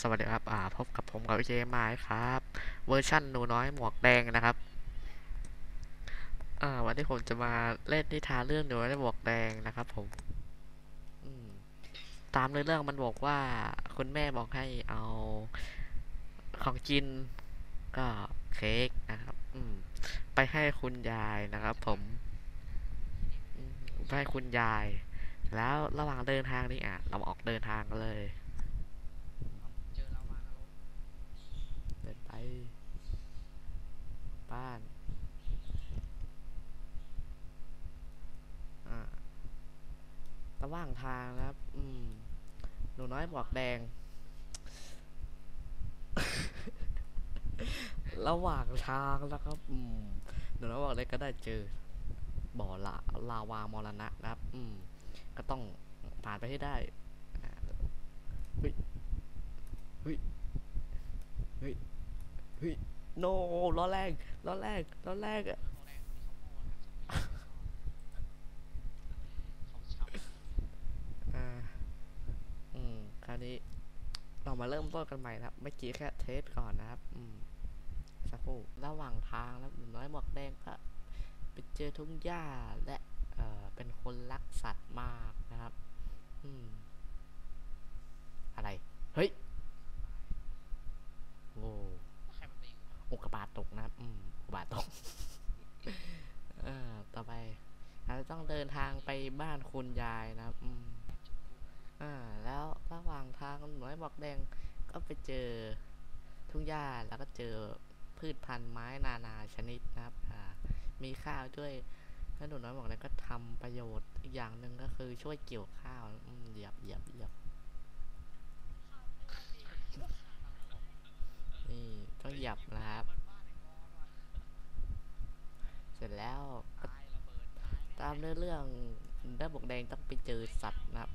สวัสดีครับ อ่า พบกับผมกับเจมายครับ เวอร์ชั่นหนูน้อยหมวกแดงนะครับ อ่า วันนี้ผมจะมาเล่นนิทานเรื่องหนูน้อยหมวกแดงนะครับ ผมอืมตามในเรื่องมันบอกว่า คุณแม่บอกให้เอาของกิน ก็เค้กนะครับ อืม ไปให้คุณยายนะครับ ผมไปให้คุณยาย แล้วระหว่างเดินทางนี้อะ เราออกเดินทางกันเลย เจอเรามานรก เดินไป บ้านระหว่างทางนะครับ อืม หนูน้อยหมวกแดง ระหว่างทางนะครับ อืม หนูน้อยหมวกแดงก็ได้เจอ บ่อละลาวามรณะนะครับ อืม ก็ต้องผ่านไปให้ได้เฮ้ยเฮ้ยเฮ้ย เฮ้ยโนล้อแรกล้อแรกล้อแรกอะโรงแรมที่เขาโง่นะคราช้อ่าอืมคราวนี้เรามาเริ่มต้นกันใหม่นะครับเมื่อกี้แค่เทสก่อนนะครับ อืมสักครู่ระหว่างทางแล้วหนูน้อยหมวกแดงก็ไปเจอทุ่งหญ้าและเอ่อเป็นคนรักสัตว์มากนะครับ อืม อะไร เฮ้ย โว้ำใครมาตีกู อุกกา บาตตกนะครับ อืมอุกกาบาตก เออต่อไปเราจจะต้องเดินทางไปบ้านคุณยายนะครับ อืม อ่า แล้วระหว่างทางหนูน้อยบอกแดงก็ไปเจอทุ่งหญ้าแล้วก็เจอพืชพันธุ์ไม้นานาชนิดนะครับ อ่า มีข้าวด้วยแล้วหนูน้อยบอกแดงก็ทำประโยชน์อีกอย่างหนึ่งก็คือช่วยเกี่ยวข้าวอืมเหยียบเหยียบเหยียบนี่ต้องเหยียบนะครับ บ้านบ้านไอ้กอนว่ะ เสร็จ แล้วตามเนื้อเรื่องด้านบกแดงต้องไปเจอสัตว์นะครับ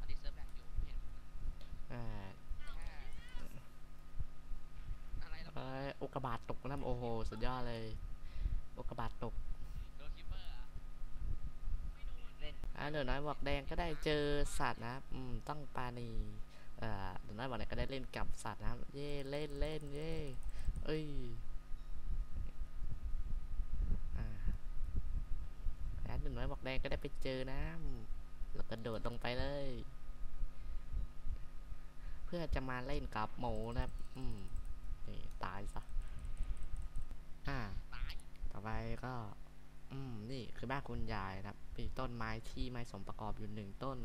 อันนี้เซิร์ฟแบกอยู่เห็นอ่าแค่อะไระบิดเอ้ยอุกาบาตตกนะโอโห สุดยอดเลย โอกกาบาตตกโดนคิปเปอร์อะไม่โดนเล่นอ่าเดี๋ยวน้อยบอกแดงก็ได้เจอสัตว์นะอืมต้องปาณีอ่อเดี๋ยวน้อยบอกแดงก็ได้เล่นกับสัตว์นะเย่เล่นเล่นเย่ เอ้ยอแล้วเดี๋ยวน้อยบอกแดงก็ได้ไปเจอน้ำแล้วก็โดดลงไปเลย เพื่อจะมาเล่นกับหมูนะครับ อืมนี่ตายซะ อ่า ต่อไปก็ อืม นี่คือบ้านคุณยายนะครับมีต้นไม้ที่ไม่สมประกอบอยู่หนึ่งต้น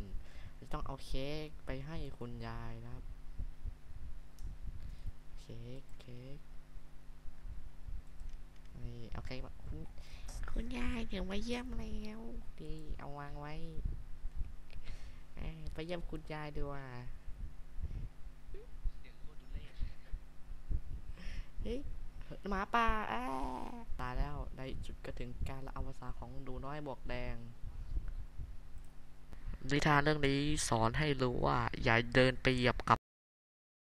ต้องเอาเค้กไปให้คุณยายนะครับ เค้ก เค้ก นี่เอเค้กมาคุณคุณยายถึงมาเยี่ยมแล้วดีเอาวางไว้ไปเยี่ยมคุณยายดีกว่าเฮ้ยหมาป่าอ้าตายแล้วในจุดก็ถึงการละอวสานของดูน้อยบวกแดงนิทานเรื่องนี้สอนให้รู้ว่า อย่าเดินไปเหยียบกับ